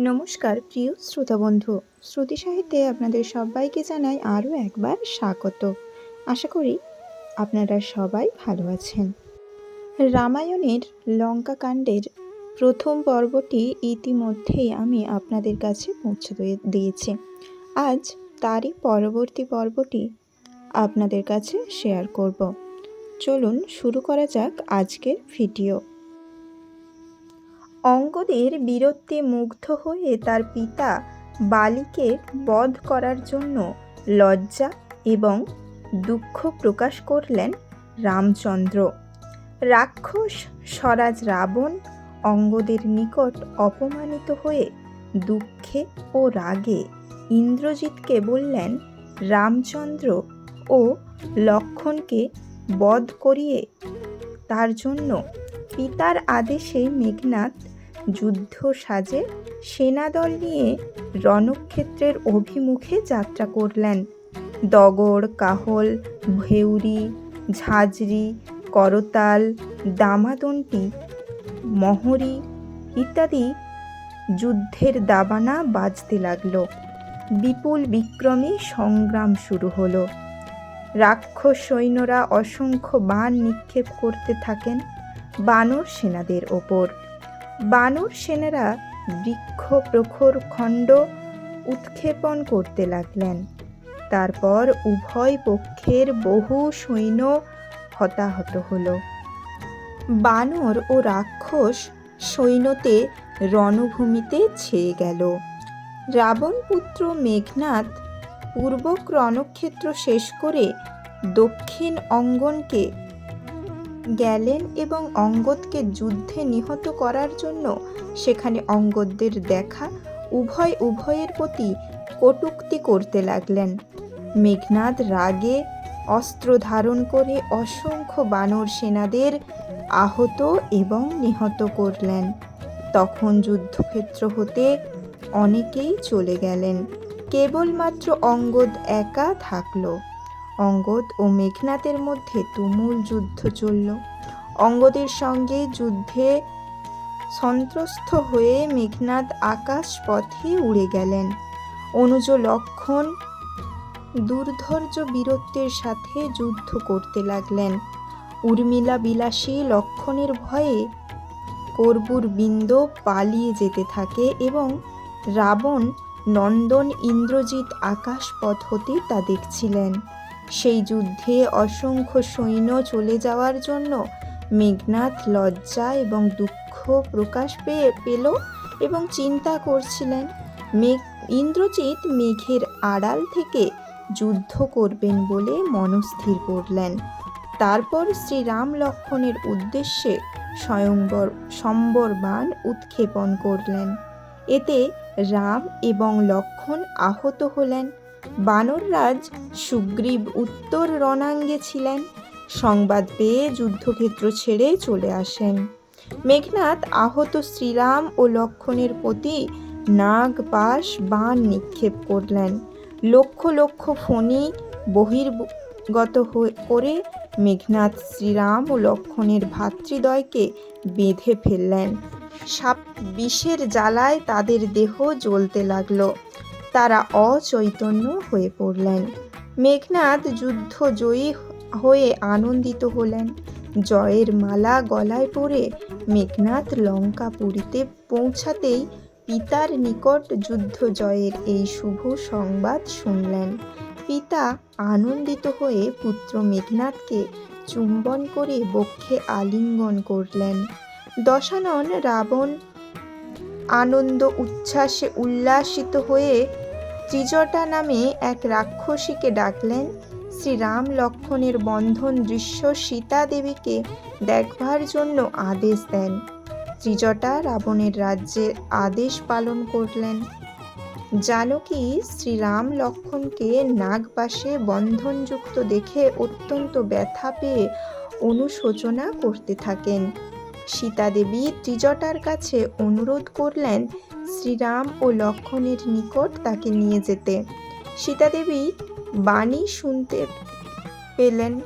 নমস্কার, প্রিয় শ্রোতা বন্ধু। শ্রুতি সাহিত্যে আপনাদের সবাইকে জানাই আরও একবার স্বাগত। আশা করি আপনারা সবাই ভালো আছেন। রামায়ণের লঙ্কা কাণ্ডের প্রথম পর্বটি ইতিমধ্যেই আমি আপনাদের কাছে পৌঁছে দিয়ে- দিয়েছি। আজ তারই পরবর্তী পর্বটি আপনাদের কাছে শেয়ার করব। চলুন শুরু করা যাক আজকের ভিডিও। অঙ্গদের বীরত্বে মুগ্ধ হয়ে তার পিতা বালিকে বধ করার জন্য লজ্জা এবং দুঃখ প্রকাশ করলেন রামচন্দ্র। রাক্ষস স্বরাজ রাবণ অঙ্গদের নিকট অপমানিত হয়ে দুঃখে ও রাগে ইন্দ্রজিৎকে বললেন, রামচন্দ্র ও লক্ষণকে বধ করিয়ে তার জন্য পিতার আদেশে মেঘনাথ যুদ্ধ সাজে সেনাদল নিয়ে রণক্ষেত্রের অভিমুখে যাত্রা করলেন। দগড়, কাহল, ভেউরি, ঝাঁঝরি, করতাল দামাদন্টি মহরি ইত্যাদি যুদ্ধের দাবানা বাজতে লাগল। বিপুল বিক্রমে সংগ্রাম শুরু হলো। রাক্ষস সৈন্যরা অসংখ্য বান নিক্ষেপ করতে থাকেন বানর সেনাদের ওপর। বানর সেনারা বৃক্ষ প্রখর খণ্ড উৎক্ষেপণ করতে লাগলেন। তারপর উভয় পক্ষের বহু সৈন্য হতাহত হলো। বানর ও রাক্ষস সৈন্যতে রণভূমিতে ছেয়ে গেল। রাবণপুত্র মেঘনাথ পূর্বক রণক্ষেত্র শেষ করে দক্ষিণ অঙ্গনকে গেলেন এবং অঙ্গদকে যুদ্ধে নিহত করার জন্য সেখানে অঙ্গদদের দেখা উভয় উভয়ের প্রতি কটূক্তি করতে লাগলেন। মেঘনাদ রাগে অস্ত্র ধারণ করে অসংখ্য বানর সেনাদের আহত এবং নিহত করলেন। তখন যুদ্ধক্ষেত্র হতে অনেকেই চলে গেলেন। কেবলমাত্র অঙ্গদ একা থাকল। অঙ্গদ ও মেঘনাথের মধ্যে তুমুল যুদ্ধ চলল। অঙ্গদের সঙ্গে যুদ্ধে সন্ত্রস্ত হয়ে মেঘনাথ আকাশ পথে উড়ে গেলেন। অনুজ লক্ষণ দুর্ধর্য বীরত্বের সাথে যুদ্ধ করতে লাগলেন। উর্মিলা বিলাসী লক্ষণের ভয়ে কর্বুর বিন্দ পালিয়ে যেতে থাকে এবং রাবণ, নন্দন, ইন্দ্রজিৎ আকাশপথ হতে তা দেখছিলেন। সেই যুদ্ধে অসংখ্য সৈন্য চলে যাওয়ার জন্য মেঘনাথ লজ্জা এবং দুঃখ প্রকাশ পেয়ে পেল এবং চিন্তা করছিলেন। মেঘ, ইন্দ্রজিৎ মেঘের আড়াল থেকে যুদ্ধ করবেন বলে মনস্থির করলেন। তারপর শ্রীরাম লক্ষণের উদ্দেশ্যে স্বয়ংবর সম্বর বাণ উৎক্ষেপণ করলেন। এতে রাম এবং লক্ষণ আহত হলেন। বানররাজ সুগ্রীব উত্তর রণাঙ্গে ছিলেন। সংবাদ পেয়ে যুদ্ধক্ষেত্র ছেড়ে চলে আসেন। মেঘনাথ আহত শ্রীরাম ও লক্ষণের প্রতি নাগ পাশ বাণ নিক্ষেপ করলেন। লক্ষ লক্ষ ফণি বহির্গত করে মেঘনাথ শ্রীরাম ও লক্ষণের ভাতৃদ্বয়কে বেঁধে ফেললেন। সাপ বিষের জ্বালায় তাদের দেহ জ্বলতে লাগল। তারা অচৈতন্য হয়ে পড়লেন। মেঘনাথ যুদ্ধ জয়ী হয়ে আনন্দিত হলেন। জয়ের মালা গলায় পরে মেঘনাথ লঙ্কা পুরীতে পৌঁছাতেই পিতার নিকট যুদ্ধ জয়ের এই শুভ সংবাদ শুনলেন। পিতা আনন্দিত হয়ে পুত্র মেঘনাথকে চুম্বন করে বক্ষে আলিঙ্গন করলেন। দশানন রাবণ আনন্দ উচ্ছ্বাসে উল্লাসিত হয়ে ত্রিজটা নামে এক রাক্ষসীকে ডাকলেন। শ্রীরাম লক্ষণের বন্ধন দৃশ্য সীতা দেবীকে দেখবার জন্য আদেশ দেন। ত্রিজটা রাবণের রাজ্যের আদেশ পালন করলেন। জানকী শ্রীরাম লক্ষণকে নাগপাশে বন্ধনযুক্ত দেখে অত্যন্ত ব্যথা পেয়ে অনুশোচনা করতে থাকেন। সীতা দেবী ত্রিজটার কাছে অনুরোধ করলেন শ্রীরাম ও লক্ষণের নিকট তাকে নিয়ে যেতে। সীতা দেবী বাণী শুনতে পেলেন,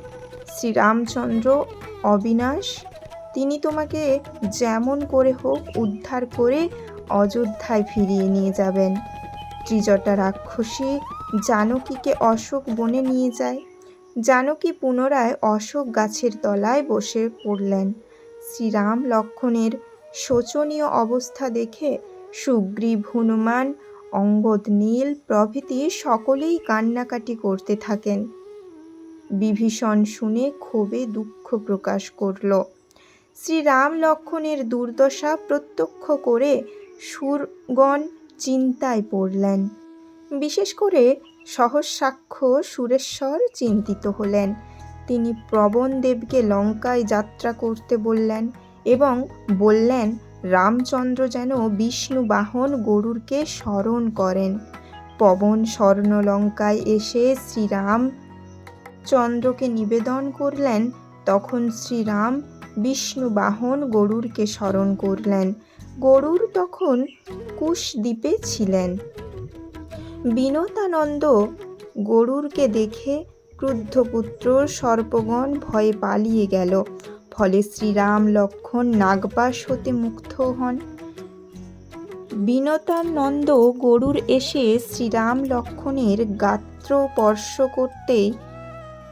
শ্রীরামচন্দ্র, অবিনাশ, তিনি তোমাকে যেমন করে হোক উদ্ধার করে অযোধ্যায় ফিরিয়ে নিয়ে যাবেন। ত্রিজটা রাক্ষসী জানকীকে অশোক বনে নিয়ে যায়। জানকী পুনরায় অশোক গাছের তলায় বসে পড়লেন। শ্রীরাম লক্ষণের শোচনীয় অবস্থা দেখে সুগ্রীব হনুমান, অঙ্গদ নীল প্রভৃতি সকলেই কান্নাকাটি করতে থাকেন। বিভীষণ শুনে ক্ষোভে দুঃখ প্রকাশ করল। শ্রীরাম লক্ষণের দুর্দশা প্রত্যক্ষ করে সুরগণ চিন্তায় পড়লেন। বিশেষ করে সহস্রাক্ষ সুরেশ্বর চিন্তিত হলেন। তিনি প্রবণদেবকে লঙ্কায় যাত্রা করতে বললেন এবং বললেন রামচন্দ্র যেন বিষ্ণু বাহন গরুরকে স্মরণ করেন। পবন স্বর্ণলঙ্কায় এসে শ্রীরাম চন্দ্রকে নিবেদন করলেন। তখন শ্রীরাম বিষ্ণু বাহন গরুরকে স্মরণ করলেন। গরুর তখন কুশদ্বীপে ছিলেন। বিনতানন্দ গরুরকে দেখে ক্রুদ্ধ পুত্র সর্পগণ ভয়ে পালিয়ে গেল। ফলে শ্রীরাম, লক্ষণ নাগপাশ হতে মুক্ত হন। বিনতানন্দ গরুর এসে শ্রীরাম, লক্ষণের গাত্র স্পর্শ করতেই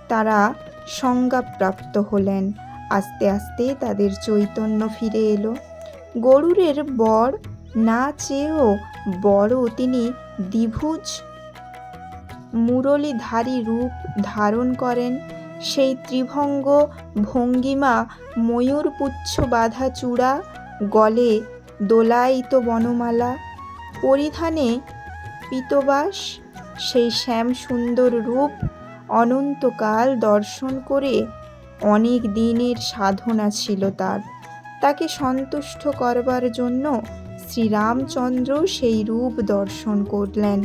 তারা সংজ্ঞাপ্রাপ্ত হলেন। আস্তে আস্তে তাদের চৈতন্য ফিরে এলো। গরুরের বর না চেয়েও বড় তিনি দ্বিভুজ মুরলীধারী রূপ ধারণ করেন। সেই ত্রিভঙ্গ ভঙ্গিমা ময়ূরপুচ্ছ বাঁধা চূড়া, গলে দোলায়িত বনমালা। পরিধানে পিতবাস, সেই শ্যাম সুন্দর রূপ অনন্তকাল দর্শন করে অনেক দিনের সাধনা ছিল তার। তাকে সন্তুষ্ট করবার জন্য শ্রীরামচন্দ্র সেই রূপ দর্শন করলেন।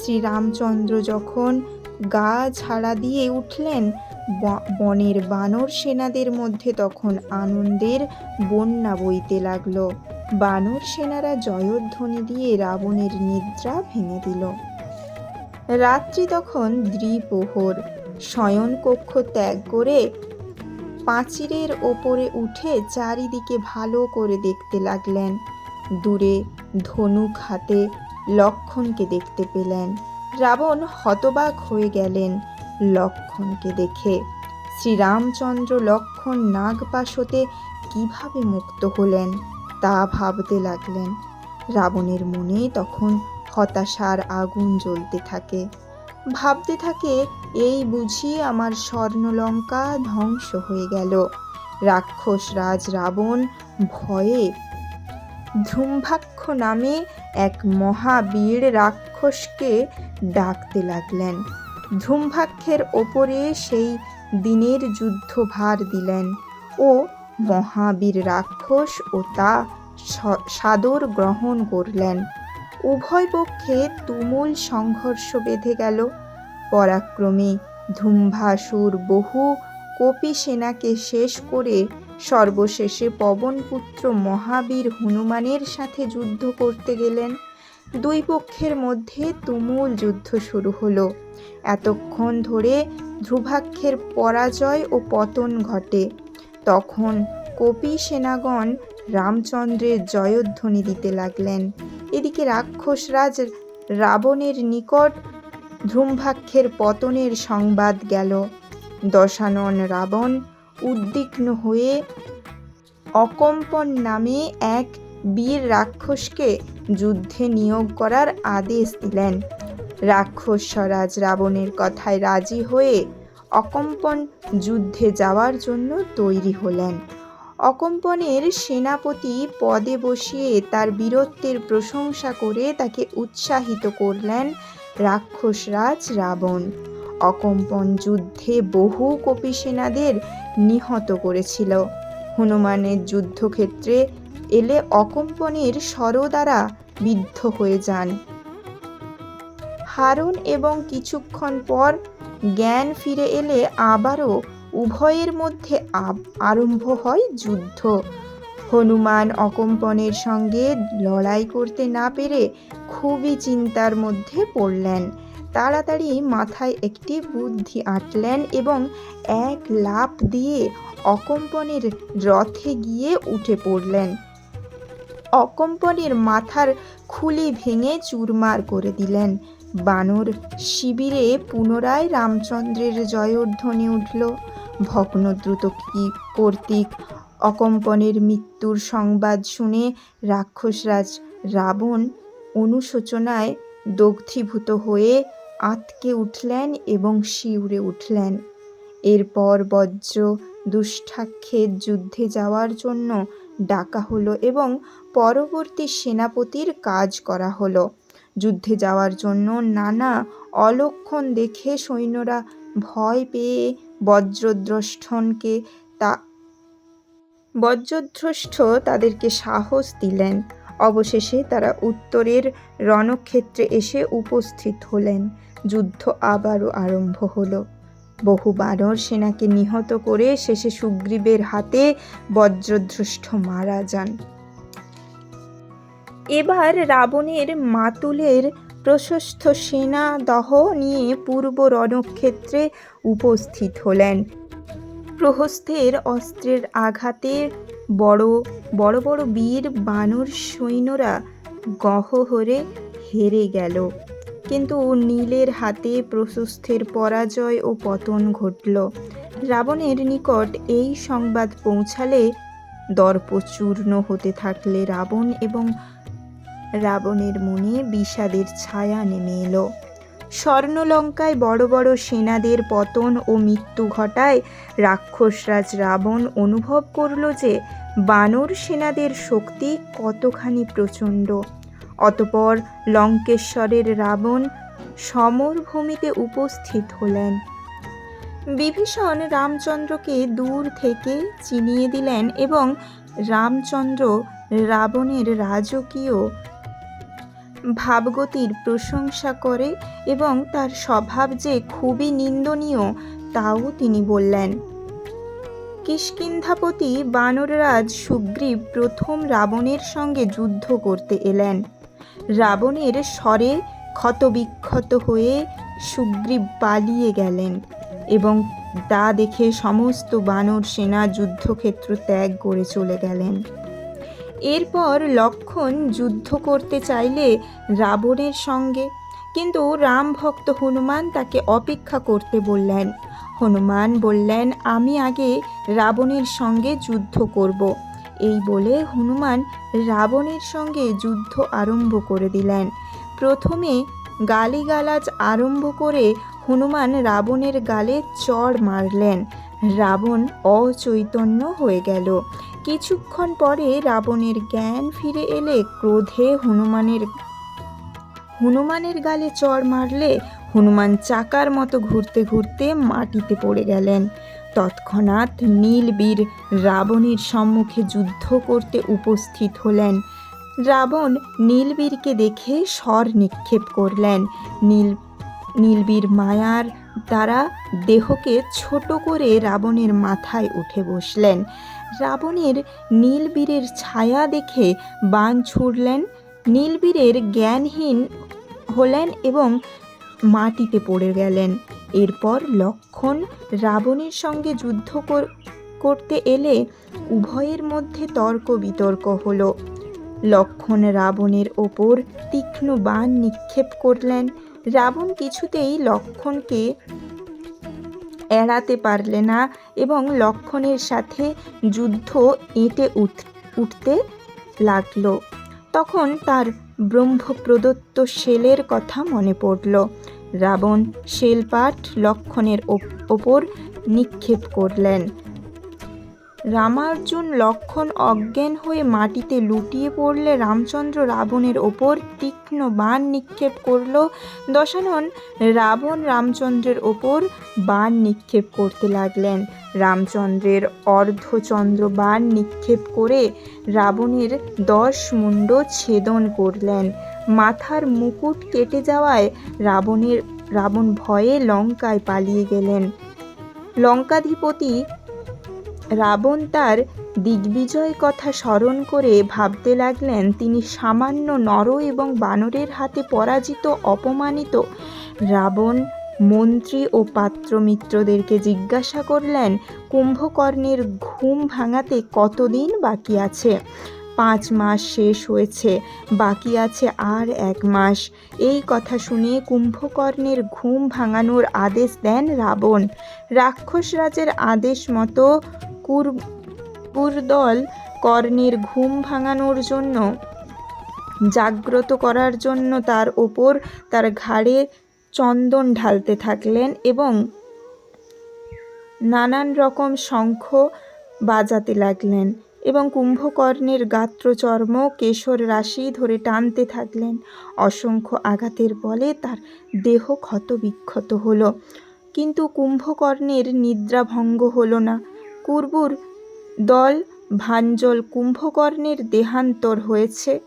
শ্রীরামচন্দ্র যখন গা ঝাড়া দিয়ে উঠলেন। বনের বানর সেনাদের মধ্যে তখন আনন্দের বন্যা বইতে লাগল। বানর সেনারা জয়ধ্বনি দিয়ে রাবণের নিদ্রা ভেঙে দিল। রাত্রি তখন দ্বিপ্রহর। শয়নকক্ষ ত্যাগ করে পাঁচিরের ওপরে উঠে চারিদিকে ভালো করে দেখতে লাগলেন। দূরে ধনুক হাতে লক্ষণকে দেখতে পেলেন। রাবণ হতবাক হয়ে গেলেন লক্ষণকে দেখে। শ্রীরামচন্দ্র লক্ষণ নাগপাশতে কীভাবে মুক্ত হলেন তা ভাবতে লাগলেন। রাবণের মনে তখন হতাশার আগুন জ্বলতে থাকে। ভাবতে থাকে, এই বুঝি আমার স্বর্ণলঙ্কা ধ্বংস হয়ে গেল। রাক্ষস রাজ রাবণ ভয়ে ধূম্ভাক্ষ নামে এক মহাবীর রাক্ষসকে ডাকতে লাগলেন। ধূম্ভাক্ষের ওপরে সেই দিনের যুদ্ধভার দিলেন ও মহাবীর রাক্ষস ও তা সাদর গ্রহণ করলেন। উভয় পক্ষে তুমুল সংঘর্ষ বেঁধে গেল। পরাক্রমে ধুম্ভাসুর বহু কপি সেনাকে শেষ করে সর্বশেষে পবনপুত্র মহাবীর হনুমানের সাথে যুদ্ধ করতে গেলেন। দুই পক্ষের মধ্যে তুমুল যুদ্ধ শুরু হলো। এতক্ষণ ধরে ধ্রুভাক্ষের পরাজয় ও পতন ঘটে। তখন কপি সেনাগণ রামচন্দ্রের জয়ধ্বনি দিতে লাগলেন। এদিকে রাক্ষসরাজ রাবণের নিকট ধূমভাক্ষের পতনের সংবাদ গেল। দশানন রাবণ উদ্বিগ্ন হয়ে অকম্পন নামে এক বীর রাক্ষসকে যুদ্ধে নিয়োগ করার আদেশ দিলেন। রাক্ষস স্বরাজ রাবণের কথায় রাজি হয়ে অকম্পন যুদ্ধে যাওয়ার জন্য তৈরি হলেন। অকম্পনের সেনাপতি পদে বসিয়ে তার বীরত্বের প্রশংসা করে তাকে উৎসাহিত করলেন রাক্ষসরাজ রাবণ। অকম্পন যুদ্ধে বহু কপি সেনাদের নিহত করেছিল। হনুমানের যুদ্ধক্ষেত্রে এলে অকম্পনের স্বরদ্বারা বিদ্ধ হয়ে যান। হারুন এবং কিছুক্ষণ পর জ্ঞান ফিরে এলে আবারও উভয়ের মধ্যে আরম্ভ হয় যুদ্ধ। হনুমান অকম্পনের সঙ্গে লড়াই করতে না পেরে খুবই চিন্তার মধ্যে পড়লেন। তাড়াতাড়ি মাথায় একটি বুদ্ধি আঁটলেন এবং এক লাফ দিয়ে অকম্পনের রথে গিয়ে উঠে পড়লেন। অকম্পনের মাথার খুলি ভেঙে চুরমার করে দিলেন। বানর শিবিরে পুনরায় রামচন্দ্রের জয়োধ্বনি উঠল। ভগ্নদ্রুত কি কর্তৃক অকম্পনের মৃত্যুর সংবাদ শুনে রাক্ষসরাজ রাবণ অনুশোচনায় দগ্ধীভূত হয়ে আঁতকে উঠলেন এবং শিউরে উঠলেন। এরপর বজ্র দুষ্ঠাক্ষের যুদ্ধে যাওয়ার জন্য ডাকা হলো এবং পরবর্তী সেনাপতির কাজ করা হলো। যুদ্ধে যাওয়ার জন্য নানা অলক্ষণ দেখে সৈন্যরা ভয় পেয়ে বজ্রদ্রষ্টনকে তা বজ্রদ্রষ্ট তাদেরকে সাহস দিলেন। অবশেষে তারা উত্তরের রণক্ষেত্রে এসে উপস্থিত হলেন। যুদ্ধ আবারও আরম্ভ হলো। বহু বানর সেনাকে নিহত করে শেষে সুগ্রীবের হাতে বজ্রধ্রষ্ট মারা যান। এবার রাবণের মাতুলের প্রশস্ত সেনা দহ নিয়ে পূর্ব রণক্ষেত্রে উপস্থিত হলেন। প্রহস্থের অস্ত্রের আঘাতে বড় বড় বড় বীর বানর সৈন্যরা গহ্বরে হেরে গেল। কিন্তু নীলের হাতে প্রশস্থের পরাজয় ও পতন ঘটল। রাবণের নিকট এই সংবাদ পৌঁছালে দর্প চূর্ণ হতে থাকলে রাবণ এবং রাবণের মনে বিষাদের ছায়া নেমে এলো। স্বর্ণলঙ্কায় বড় বড় সেনাদের পতন ও মৃত্যু ঘটায় রাক্ষসরাজ রাবণ অনুভব করল যে বানর সেনাদের শক্তি কতখানি প্রচণ্ড। অতপর লঙ্কেশ্বরের রাবণ সমরভূমিতে উপস্থিত হলেন। বিভীষণ রামচন্দ্রকে দূর থেকে চিনিয়ে দিলেন এবং রামচন্দ্র রাবণের রাজকীয় ভাবগতির প্রশংসা করে এবং তার স্বভাব যে খুবই নিন্দনীয়, তাও তিনি বললেন, কিষ্কিন্ধাপতি বানররাজ সুগ্রীব প্রথম রাবণের সঙ্গে যুদ্ধ করতে এলেন। রাবণের স্বরে ক্ষতবিক্ষত হয়ে সুগ্রীব পালিয়ে গেলেন এবং তা দেখে সমস্ত বানর সেনা যুদ্ধক্ষেত্র ত্যাগ করে চলে গেলেন। এরপর লক্ষণ যুদ্ধ করতে চাইলে রাবণের সঙ্গে, কিন্তু রাম ভক্ত হনুমান তাকে অপেক্ষা করতে বললেন। হনুমান বললেন, আমি আগে রাবণের সঙ্গে যুদ্ধ করব। এই বলে হনুমান রাবণের সঙ্গে যুদ্ধ আরম্ভ করে দিলেন। প্রথমে গালিগালাজ আরম্ভ করে হনুমান রাবণের গালে চড় মারলেন। রাবণ অচৈতন্য হয়ে গেল। কিছুক্ষণ পরে রাবণের জ্ঞান ফিরে এলে ক্রোধে হনুমানের হনুমানের গালে চড় মারলে হনুমান চাকার মতো ঘুরতে ঘুরতে মাটিতে পড়ে গেলেন। তৎক্ষণাৎ নীলবীর রাবণের সম্মুখে যুদ্ধ করতে উপস্থিত হলেন। রাবণ নীলবীরকে দেখে স্বর নিক্ষেপ করলেন। নীল নীলবীর মায়ার দ্বারা দেহকে ছোট করে রাবণের মাথায় উঠে বসলেন। রাবণের নীলবীরের ছায়া দেখে বান ছুড়লেন। নীলবীরের জ্ঞানহীন হলেন এবং মাটিতে পড়ে গেলেন। এরপর লক্ষণ রাবণের সঙ্গে যুদ্ধ করতে এলে উভয়ের মধ্যে তর্ক বিতর্ক হলো। লক্ষণ রাবণের ওপর তীক্ষ্ণ বান নিক্ষেপ করলেন। রাবণ কিছুতেই লক্ষণকে এড়াতে পারলে না এবং লক্ষণের সাথে যুদ্ধ এঁটে উঠ উঠতে লাগল। তখন তার ব্রহ্ম প্রদত্ত কথা মনে পড়ল। রাবণ শেলপাট লক্ষণের ওপর নিক্ষেপ করলেন। রামার্জুন লক্ষণ অজ্ঞান হয়ে মাটিতে লুটিয়ে পড়লে রামচন্দ্র রাবণের ওপর তীক্ষ্ণ বাণ নিক্ষেপ করল। দশানন রাবণ রামচন্দ্রের ওপর বাণ নিক্ষেপ করতে লাগলেন। রামচন্দ্রের অর্ধচন্দ্র বাণ নিক্ষেপ করে রাবণের দশ মুণ্ড ছেদন করলেন। মাথার মুকুট কেটে যাওয়ায় রাবণের, রাবণ ভয়ে লঙ্কায় পালিয়ে গেলেন। লঙ্কাধিপতি রাবণ তার দিগ্বিজয় কথা স্মরণ করে ভাবতে লাগলেন, তিনি সামান্য নর এবং বানরের হাতে পরাজিত, অপমানিত রাবণ মন্ত্রী ও পাত্র মিত্রদেরকে জিজ্ঞাসা করলেন, কুম্ভকর্ণের ঘুম ভাঙাতে কতদিন বাকি আছে? পাঁচ মাস শেষ হয়েছে, বাকি আছে আর এক মাস। এই কথা শুনে কুম্ভকর্ণের ঘুম ভাঙানোর আদেশ দেন রাবণ। রাক্ষসরাজের আদেশ মতো কুর কুরদল কর্ণের ঘুম ভাঙানোর জন্য, জাগ্রত করার জন্য তার ওপর তার ঘাড়ে চন্দন ঢালতে থাকলেন এবং নানান রকম শঙ্খ বাজাতে লাগলেন। এবং কুম্ভকর্ণের গাত্রচর্ম কেশর রাশি ধরে টানতে থাকলেন। অসংখ্য আঘাতের বলে তার দেহ ক্ষতবিক্ষত হল। কিন্তু কুম্ভকর্ণের নিদ্রাভঙ্গ হল না। কুর্বুর দল ভাঞ্জল কুম্ভকর্ণের দেহান্তর হয়েছে।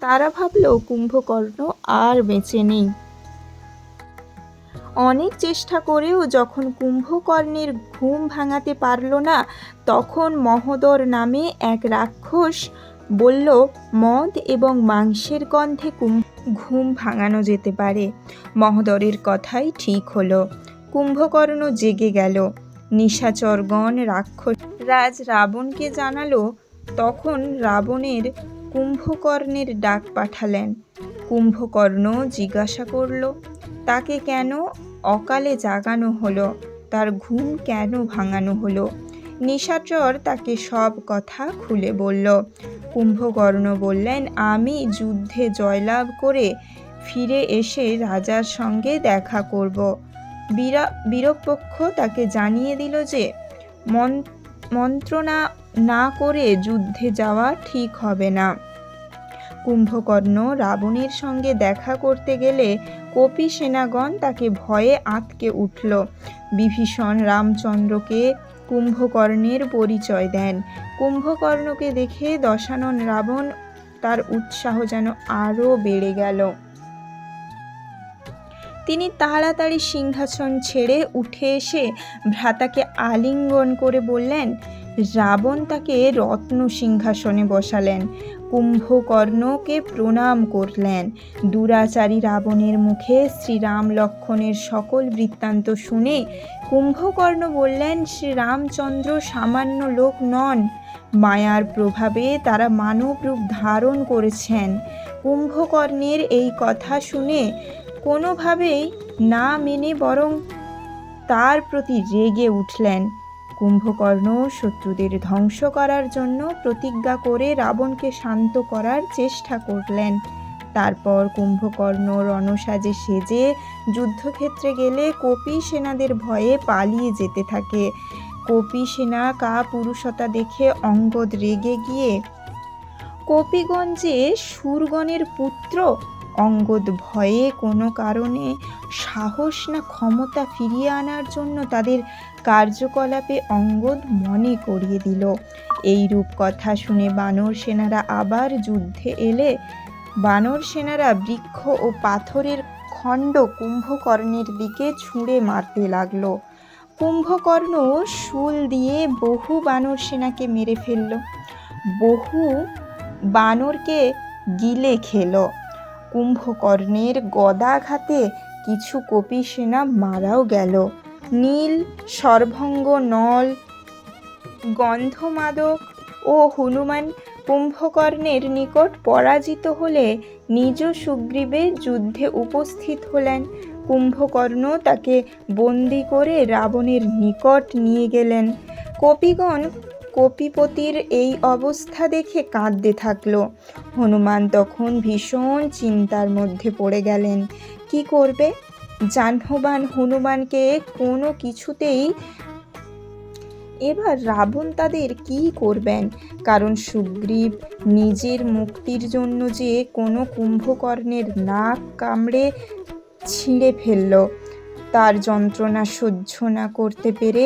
তারা ভাবল, কুম্ভকর্ণ আর বেঁচে নেই। অনেক চেষ্টা করেও যখন কুম্ভকর্ণের ঘুম ভাঙাতে পারল না, তখন মহোদর নামে এক রাক্ষস বলল, মদ এবং মাংসের গন্ধে ঘুম ভাঙানো যেতে পারে। মহোদরের কথাই ঠিক হলো। কুম্ভকর্ণ জেগে গেল। নিশাচরগণ রাক্ষস রাজ রাবণকে জানালো। তখন রাবণের কুম্ভকর্ণের ডাক পাঠালেন। কুম্ভকর্ণ জিজ্ঞাসা করল তাকে কেন অকালে জাগানো হলো? তার ঘুম কেন ভাঙানো হলো? নিশাচর তাকে সব কথা খুলে বলল। কুম্ভকর্ণ বললেন, আমি যুদ্ধে জয়লাভ করে ফিরে এসে রাজার সঙ্গে দেখা করব। বীরা বীরপক্ষ তাকে জানিয়ে দিল যে, মন- মন্ত্রণা না করে যুদ্ধে যাওয়া ঠিক হবে না। কুম্ভকর্ণ রাবণের সঙ্গে দেখা করতে গেলে কপি সেনাগণ তাকে ভয়ে আঁতকে উঠল। বিভীষণ রামচন্দ্রকে কুম্ভকর্ণের পরিচয় দেন। কুম্ভকর্ণকে দেখে দশানন রাবণ তার উৎসাহ যেন আরও বেড়ে গেল। তিনি তাড়াতাড়ি সিংহাসন ছেড়ে উঠে এসে ভ্রাতাকে আলিঙ্গন করে বললেন, রাবণ তাকে রত্ন সিংহাসনে বসালেন। কুম্ভকর্ণকে প্রণাম করলেন। দুরাচারী রাবণের মুখে শ্রীরাম লক্ষণের সকল বৃত্তান্ত শুনে কুম্ভকর্ণ বললেন, শ্রীরামচন্দ্র সামান্য লোক নন। মায়ার প্রভাবে তারা মানব রূপ ধারণ করেছেন। কুম্ভকর্ণের এই কথা শুনে কোনোভাবেই না মেনে বরং তার প্রতি রেগে উঠলেন। কুম্ভকর্ণ শত্রুদের ধ্বংস করার জন্য প্রতিজ্ঞা করে রাবণকে শান্ত করার চেষ্টা করলেন। তারপর কুম্ভকর্ণ রণসাজে সেজে যুদ্ধক্ষেত্রে গেলে কপি সেনাদের ভয়ে পালিয়ে যেতে থাকে। কপি সেনা কা পুরুষতা দেখে অঙ্গদ রেগে গিয়ে কপিগঞ্জে সুরগণের পুত্র? অঙ্গদ ভয়ে কোনো কারণে সাহস না ক্ষমতা ফিরিয়ে আনার জন্য তাদের কার্যকলাপে অঙ্গদ মনে করিয়ে দিল। এই রূপ কথা শুনে বানর সেনারা আবার যুদ্ধে এলে। বানর সেনারা বৃক্ষ ও পাথরের খণ্ড কুম্ভকর্ণের দিকে ছুঁড়ে মারতে লাগল। কুম্ভকর্ণ শুল দিয়ে বহু বানর সেনাকে মেরে ফেলল। বহু বানরকে গিলে খেল। কুম্ভকর্ণের গদাঘাতে কিছু কপি সেনা মারাও গেল। নীল, সর্বঙ্গ, নল, গন্ধমাদক ও হনুমান কুম্ভকর্ণের নিকট পরাজিত হলে নিজ সুগ্রীবে যুদ্ধে উপস্থিত হলেন। কুম্ভকর্ণ তাকে বন্দি করে রাবণের নিকট নিয়ে গেলেন। কপিগণ কপিপতির এই অবস্থা দেখে কাঁদতে থাকল। হনুমান তখন ভীষণ চিন্তার মধ্যে পড়ে গেলেন। কি করবে? জাহ্নবান হনুমানকে কোনো কিছুতেই এবার রাবণ তাদের কি করবেন? কারণ সুগ্রীব নিজের মুক্তির জন্য যে কোনো কুম্ভকর্ণের নাক কামড়ে ছিঁড়ে ফেলল, তার যন্ত্রণা সহ্য না করতে পেরে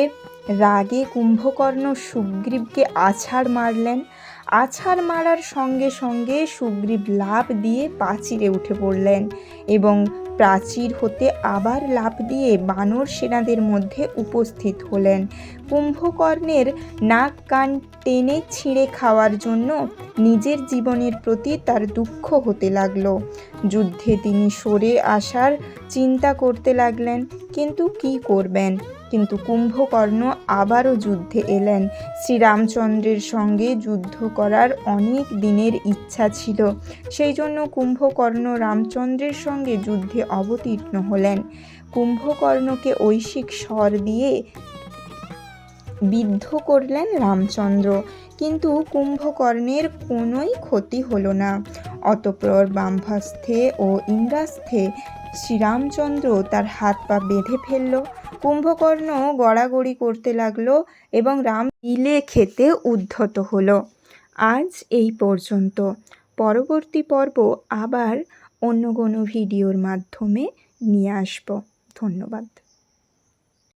রাগে কুম্ভকর্ণ সুগ্রীবকে আছাড় মারলেন। আছাড় মারার সঙ্গে সঙ্গে সুগ্রীব লাফ দিয়ে প্রাচীরে উঠে পড়লেন এবং প্রাচীর হতে আবার লাফ দিয়ে বানর সেনাদের মধ্যে উপস্থিত হলেন। কুম্ভকর্ণের নাক কান টেনে ছিঁড়ে খাওয়ার জন্য নিজের জীবনের প্রতি তার দুঃখ হতে লাগল। যুদ্ধে তিনি সরে আসার চিন্তা করতে লাগলেন, কিন্তু কি করবেন? কিন্তু কুম্ভকর্ণ আবারও যুদ্ধে এলেন। শ্রীরামচন্দ্রের সঙ্গে যুদ্ধ করার অনেক দিনের ইচ্ছা ছিল। সেই জন্য কুম্ভকর্ণ রামচন্দ্রের সঙ্গে যুদ্ধে অবতীর্ণ হলেন। কুম্ভকর্ণকে ঐশিক স্বর দিয়ে বিদ্ধ করলেন রামচন্দ্র। কিন্তু কুম্ভকর্ণের কোনোই ক্ষতি হলো না। অতপ্রর বামভাস্থে ও ইন্দ্রাস্থে শ্রীরামচন্দ্র তার হাত পা বেঁধে ফেলল। কুম্ভকর্ণ গড়াগড়ি করতে লাগল এবং রাম ইলে খেতে উদ্ধত হলো। আজ এই পর্যন্ত। পরবর্তী পর্ব আবার অন্য কোনো ভিডিওর মাধ্যমে নিয়ে আসব। ধন্যবাদ।